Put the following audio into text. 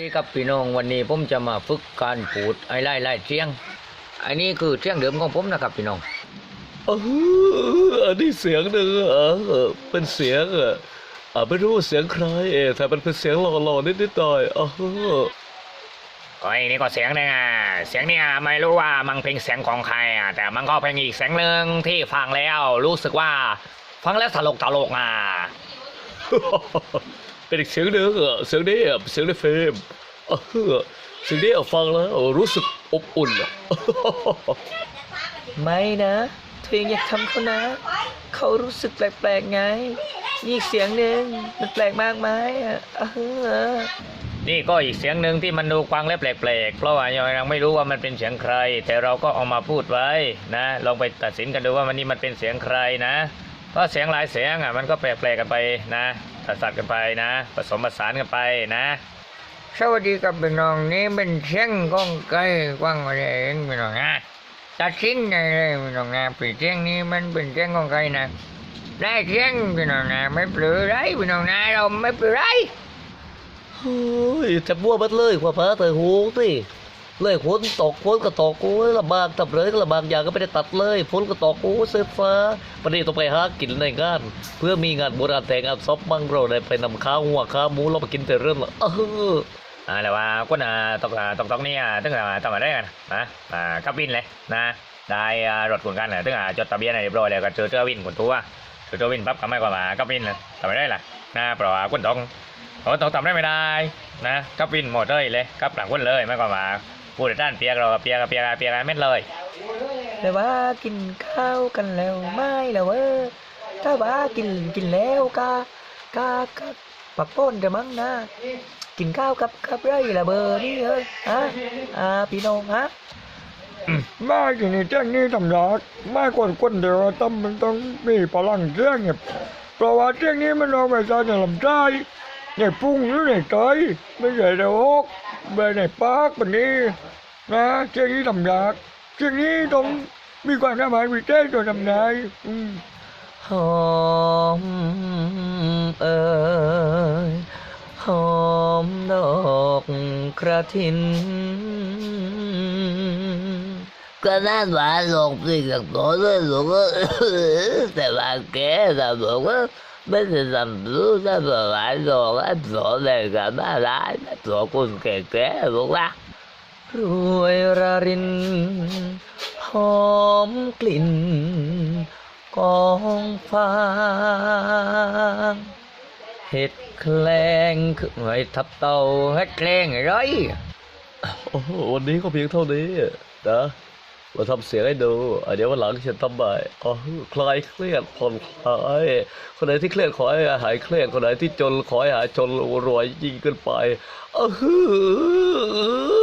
ดีครับพี่น้องวันนี้ผมจะมาฝึกการพูดไอ้ไล่ไล่เสียงอันนี้คือเสียงเดิมของผมนะครับพี่น้องเอออันนี้เสียงหนึ่งเออเป็นเสียงอะอ่าไม่รู้ว่าเสียงใครเออแต่มันเป็นเสียงหล่อๆนิดๆหน่อยเออโอ้ยนี่ก็เสียงหนึงอะเสียงเนี่ยไม่รู้ว่ามันเพลงเสียงของใครอะแต่มันก็เพลงอีกเสียงหนึ่งที่ฟังแล้วรู้สึกว่าฟังแล้วตลกตลกอะ เป็นอีกเสียงหนึ่งอะเสียงนี้เสียงในเฟรมเสียงนี้ฟังแล้วรู้สึกอบอุ่นไม่นะเธออยากทำเขานะ เขารู้สึกแปลกๆไงนี่เสียงหนึ่งมันแปลกมากไหมอะนี่ก็อีกเสียงหนึ่งที่มันดูฟังแล้วแปลกๆ เพราะว่ายังไม่รู้ว่ามันเป็นเสียงใคร แต่เราก็เอามาพูดไว้นะ ลองไปตัดสินกันดูว่ามันนี่มันเป็นเสียงใครนะ เพราะเสียงหลายเสียงอะมันก็แปลกๆกันไปนะตัดสัดกันไปนะ ผสมผสานกันไปนะ สวัสดีครับพี่น้องนี่เป็นเสียงของไก่กว้างอะไรเองพี่น้องนะตัดสินได้เลยพี่น้องนะปีเสียงนี้มันเป็นเสียงของไก่นะได้เสียงพี่น้องนะไม่เปลือยไรพี่น้องนะเราไม่เปลือยไรเฮ้ยจะมั่วบัดเลยกว่าพระเธอหูสิ เลยฝนตกฝนก็ตกโอ้ยลำบากตับเลยก็ลำบากอย่างก็ไม่ได้ตัดเลยฝนก็ตกโอ้ยเสื้อฟ้าวันนี้ต้องไปหากินในงาน เพื่อมีงานโบราณแต่งงานซบมั่งเราได้ไปนำข้าวหัวข้าวหมูเราไปกินแต่เรื่องละเอออ่าแต่ว่าก็น่ะตกตกตกนี่อะตึ้งอะทำมาได้กันนะอ่าขับวินเลยนะ ได้รถขนกันอะตึ้งอะจดทะเบียนอะไรเรียบร้อยแล้วก็เจอเจอวินขนตัวเจอเจอวินปั๊บก็ไม่ก็มาขับวินเลยทำไม่ได้ล่ะนะเพราะว่าคนตกคนตกทำได้ไม่ได้นะขับวินหมดเลยเลยขับหลังคนเลยไม่ก็มา ผู้โดยสารเปียกเราก็เปียกก็เปียกเปียกเม็ดเลยแต่ว่ากินข้าวกันแล้วไม่แล้วเออถ้าว่ากินกินแล้วกากากาปักป้นจะมั้งนะกินข้าวกับกับไรละเบอร์นี่เอ้ยฮะอ่าพี่น้องฮะมาที่นี่แจ้งนี่ตำรวจมาคนคนเดียวต้องมันต้องมีพลังเสียงเนี่ยเพราะว่าเสียงนี้มันเอาไปใช้ในลำไส้ ในพุ่งหรือในไตไม่ใช่ในอกไม่ในปากแบบนี้นะเสียงนี้ตำรวจเสียงนี้ต้องมีความสมารถพิเศษตัวทำได้หอมเอ่ยหอมดอกกระถินก็น่าหวานลงสิกับตัวเลยลูกแต่ว่าแกจะบอกว่า ไม่ได้ทำรู้จะบอกว่าหลอกไอ้ตัวเด็กกับมาร้ายตัวคนแก่ๆบอกว่ารวยระรินหอมกลิ่นกองฟางเห็ดแคลงขึ้นไว้ทับเต่าเห็ดแคลงไรโอ้วันนี้ก็เพียงเท่านี้นะ มาทำเสียงให้ดูอะเดี๋ยววันหลังฉันทำใหม่อ๋อคลายเครียดผ่อนคลายคนไหนที่เครียดขอให้หายเครียดคนไหนที่จนขอให้หายจนรวยยิ่งขึ้นไปเออ